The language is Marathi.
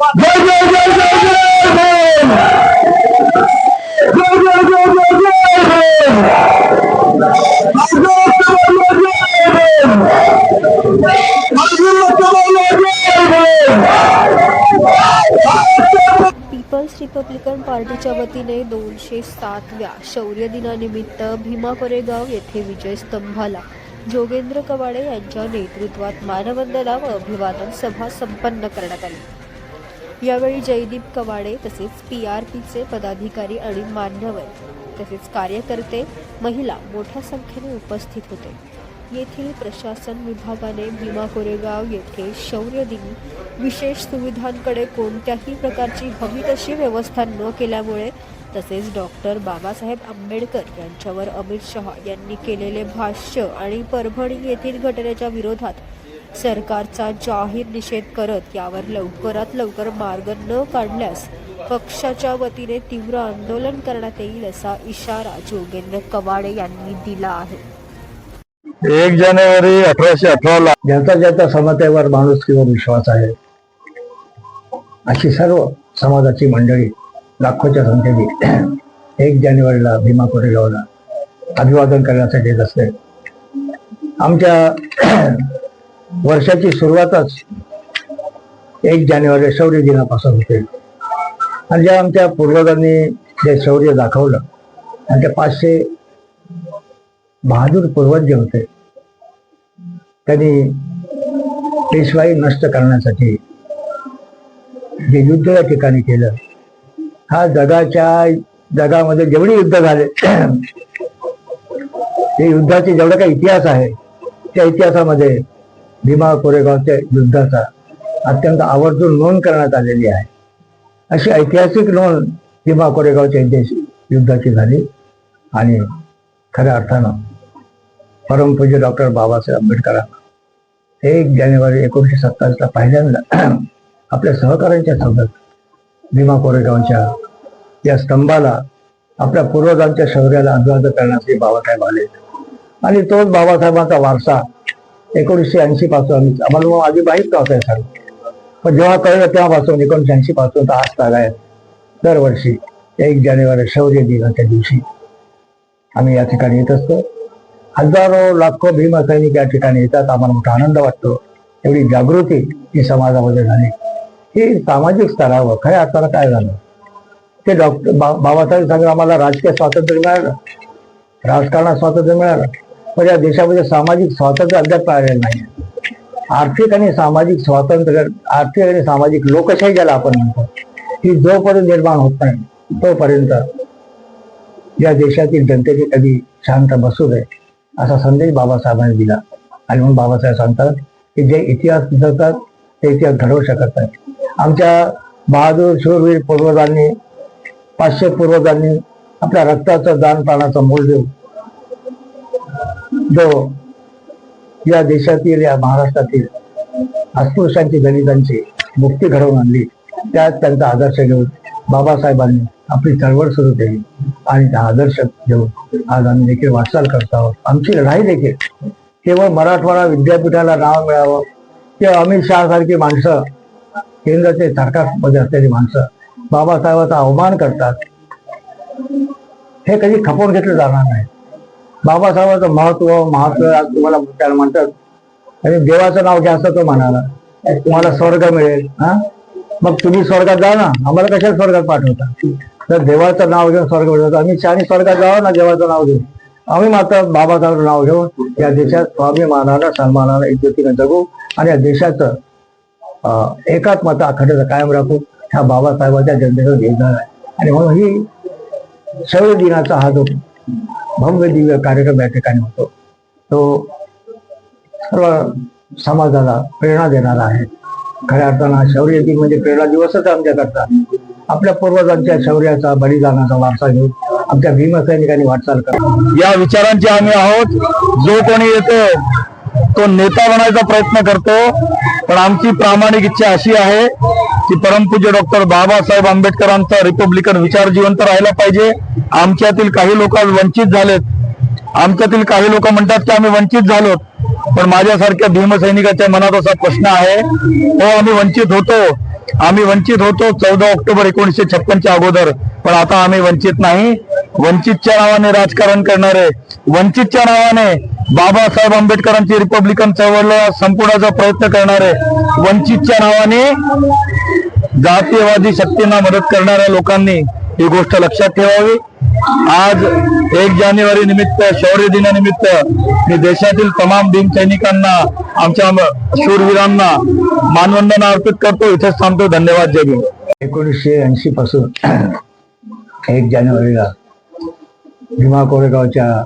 जय जय जय जय जय भीम जय जय जय जय जय भीम जय भीम जय भीम पीपल्स रिपब्लिकन पार्टीच्या वतीने दोनशे सातव्या शौर्य दिनानिमित्त भीमा कोरेगाव येथे विजय स्तंभाला. जोगेंद्र कवाडे यांच्या नेतृत्वात मानवंदना व अभिवादन सभा संपन्न करण्यात आली. यावेळी जयदीप कवाडे तसेच पी आर पीचे पदाधिकारी आणि मान्यवर तसेच कार्यकर्ते महिला मोठ्या संख्येने उपस्थित होते. येथील प्रशासन विभागाने भीमा कोरेगाव येथे शौर्य दिन विशेष सुविधांकडे कोणत्याही प्रकारची हवी तशी व्यवस्था न केल्यामुळे तसेच डॉक्टर बाबासाहेब आंबेडकर यांच्यावर अमित शहा यांनी केलेले भाष्य आणि परभणी येथील घटनेच्या विरोधात सरकारचा जाहीर निषेध करत यावर लवकरात लवकर मार्ग न काढल्यास पक्षाच्या वतीने तीव्र आंदोलन करण्यात येईल असा इशारा जोगेंद्र कवाडे यांनी दिला आहे. एक जानेवारी अठराशे अठरा ला ज्याचा ज्याचा समतेवर माणूस किंवा विश्वास आहे. अशी सर्व समाजाची मंडळी लाखोच्या संख्येने एक जानेवारीला भीमा कोरेगावला अभिवादन करण्यासाठी येत असते आमच्या वर्षाची सुरुवातच एक जानेवारी शौर्य दिनापासून होते. आणि ज्या आमच्या पूर्वजांनी जे शौर्य दाखवलं आणि ते पाचशे बहादूर पूर्वज जे होते त्यांनी पेशवाई नष्ट करण्यासाठी जे युद्ध या ठिकाणी केलं हा जगाच्या जगामध्ये जेवढे युद्ध झाले ते युद्धाचे जेवढा काही इतिहास आहे त्या इतिहासामध्ये भीमा कोरेगावच्या युद्धाचा अत्यंत आवर्जून नोंद करण्यात आलेली आहे. अशी ऐतिहासिक नोंद भीमा कोरेगावच्या युद्धाची झाली आणि खऱ्या अर्थानं परमपूज्य डॉक्टर बाबासाहेब आंबेडकरांना एक जानेवारी एकोणीसशे सत्तावीसला पहिल्यांदा आपल्या सहकाऱ्यांच्या सोबत भीमा कोरेगावच्या या स्तंभाला आपल्या पूर्वजांच्या शौर्याला अभिवादन करण्यासाठी बाबासाहेब आले. आणि तोच बाबासाहेबांचा वारसा एकोणीसशे ऐंशी पासून आम्ही आम्हाला मग आधी माहीत नव्हतं हे पण जेव्हा कळलं तेव्हापासून एकोणीसशे ऐंशी पासून तर आज आहेत. दरवर्षी एक जानेवारी शौर्य दिनाच्या दिवशी आम्ही या ठिकाणी येत असतो. हजारो लाखो भीम सैनिक या ठिकाणी येतात. आम्हाला मोठा आनंद वाटतो. एवढी जागृती ही समाजामध्ये झाली. ही सामाजिक स्तरावर खऱ्या अर्थानं काय झालं? ते डॉक्टर बाबासाहेब सांगून आम्हाला राजकीय स्वातंत्र्य मिळालं. राजकारणात स्वातंत्र्य मिळालं. पण या देशामध्ये सामाजिक स्वातंत्र्य अद्याप मिळालेलं नाही. आर्थिक आणि सामाजिक स्वातंत्र्य आर्थिक आणि सामाजिक लोकशाही ज्याला आपण म्हणतो ही जोपर्यंत निर्माण होत नाही तोपर्यंत या देशातील जनतेने कधी शांत बसू नये असा संदेश बाबासाहेबांनी दिला. आणि म्हणून बाबासाहेब सांगतात की जे इतिहास जगतात ते इतिहास घडवू शकत नाही आमच्या बहादूर शूरवीर पूर्वजांनी पाचशे पूर्वजांनी आपल्या रक्ताचं दान प्राणाचं मोल देऊ जो या देशातील या महाराष्ट्रातील अस्पृश्यांची दलितांची मुक्ती घडवून आणली त्यात त्यांचा आदर्श घेऊन बाबासाहेबांनी आपली चळवळ सुरू केली आणि त्या आदर्श घेऊन आज आम्ही देखील वाटचाल करत आहोत. आमची लढाई देखील केवळ मराठवाडा विद्यापीठाला नाव मिळावं किंवा अमित शहासारखी माणसं केंद्राचे सरकारमध्ये असलेली माणसं बाबासाहेबांचा अवमान करतात हे कधी खपवून घेतलं जाणार नाही. बाबासाहेबांचं महत्त्व महत्त्व आज तुम्हाला त्याला म्हणतात. आणि देवाचं नाव घ्या असं तो म्हणाला. तुम्हाला स्वर्ग मिळेल हा? मग तुम्ही स्वर्गात जा ना. आम्हाला कशा स्वर्गात पाठवता? तर देवाचं नाव घेऊन स्वर्ग मिळवतो. आम्ही शानी स्वर्गात जावं ना देवाचं नाव घेऊन. आम्ही मात्र बाबासाहेबांचं नाव घेऊन या देशात स्वाभिमानानं सन्मानाला इज्जतीनं जगू आणि या देशाचं एकात्मता अखंडता कायम राखू ह्या बाबासाहेबांच्या जनतेचा घेणार आहे. आणि म्हणून ही शौर्य दिनाचा हा जो भव्य दिव्य कार्यक्रम या ठिकाणी होतो. तो सर्व समाजाला प्रेरणा देणारा आहे. खऱ्या अर्थानं शौर्य दिन म्हणजे प्रेरणा दिवसच आमच्याकरता आपल्या पूर्वजांच्या शौर्याचा बलिदानाचा वारसा घेऊन आमच्या भीमसैनिकांनी वाटचाल करा. या विचारांचे आम्ही आहोत. जो कोणी येतो तो नेता बनायचा प्रयत्न करतो. पण आमची प्रामाणिक इच्छा अशी आहे की परमपूज्य डॉक्टर बाबासाहेब आंबेडकरांचा रिपब्लिकन विचार जिवंत राहिला पाहिजे. आमच्यातील काही लोक वंचित झालेत. आमच्यातील काही लोक म्हणतात की आम्ही वंचित झालो. पण माझ्यासारख्या भीमसैनिकाच्या मनात असा प्रश्न आहे हो आम्ही वंचित होतो. आम्ही वंचित होतो चौदा ऑक्टोबर एकोणीसशे छप्पनच्या अगोदर. पण आता आम्ही वंचित नाही. वंचितच्या नावाने राजकारण करणारे वंचितच्या नावाने बाबासाहेब आंबेडकरांची रिपब्लिकन चळवळीला संपवण्याचा प्रयत्न करणारे वंचितच्या नावाने जातीयवादी शक्तींना मदत करणाऱ्या लोकांनी ही गोष्ट लक्षात ठेवावी. आज एक जानेवारी निमित्त शौर्य दिनानिमित्त मी देशातील तमाम भीमसैनिकांना आमच्या शूरवीरांना मानवंदना अर्पित करतो. इथेच थांबतो. धन्यवाद. जय भीम. एकोणीसशे ऐंशी पासून एक जानेवारीला भीमा कोरेगावच्या